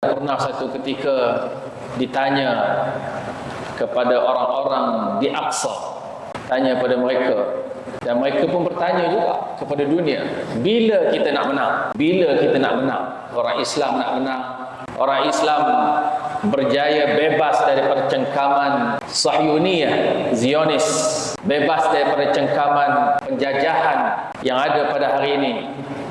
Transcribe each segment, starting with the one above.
Pernah satu ketika ditanya kepada orang-orang di Aqsa. Tanya pada mereka. Dan mereka pun bertanya juga kepada dunia. Bila kita nak menang? Bila kita nak menang? Orang Islam nak menang. Orang Islam berjaya bebas daripada cengkaman Sahyuniyah, Zionis. Bebas daripada cengkaman penjajahan yang ada pada hari ini.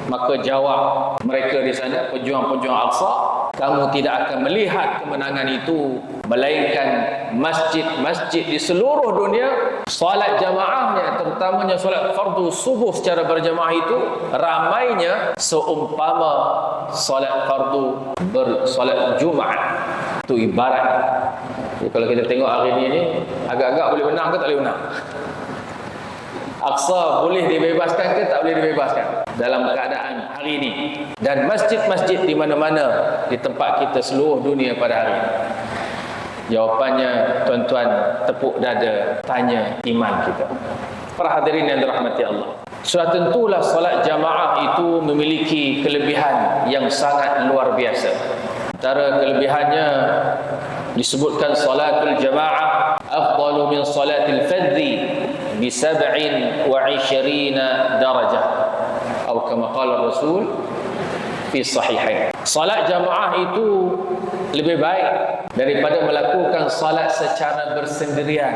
Maka jawab mereka di sana, pejuang-pejuang Aqsa, kamu tidak akan melihat kemenangan itu melainkan masjid-masjid di seluruh dunia. Solat jamaahnya terutamanya solat fardu subuh secara berjamaah itu ramainya seumpama solat fardu bersolat Jumaat. Itu ibarat. Jadi kalau kita tengok hari ini ni agak-agak boleh menang ke tak boleh menang? Aqsa boleh dibebaskan ke tak boleh dibebaskan? Dalam keadaan hari ini dan masjid-masjid di mana-mana di tempat kita seluruh dunia pada hari ini. Jawapannya tuan-tuan tepuk dada tanya iman kita. Para hadirin yang dirahmati Allah. Sudah tentulah solat jamaah itu memiliki kelebihan yang sangat luar biasa. Antara kelebihannya disebutkan solatul jamaah afdalu min solatil fadhi bi 27 darajah atau kama qala Rasul fi sahihain. Salat jamaah itu lebih baik daripada melakukan salat secara bersendirian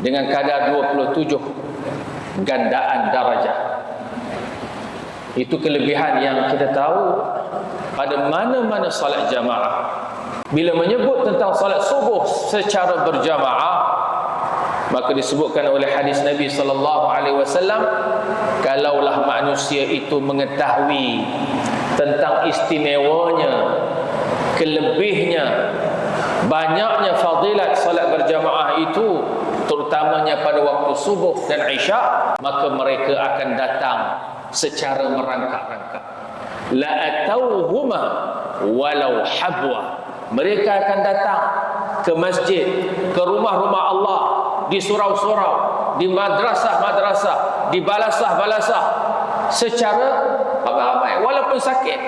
dengan kadar 27 gandaan darajah. Itu kelebihan yang kita tahu pada mana-mana salat jamaah. Bila menyebut tentang salat subuh secara berjamaah, maka disebutkan oleh hadis Nabi sallallahu alaihi wasallam kalaulah manusia itu mengetahui tentang istimewanya kelebihnya banyaknya fadilat salat berjamaah itu terutamanya pada waktu subuh dan isyak maka mereka akan datang secara merangkak-rangkak. La atauhuma walau habwa. Mereka akan datang ke masjid ke rumah-rumah Allah di surau-surau, di madrasah-madrasah, di balasah-balasah secara ramai-ramai walaupun sakit.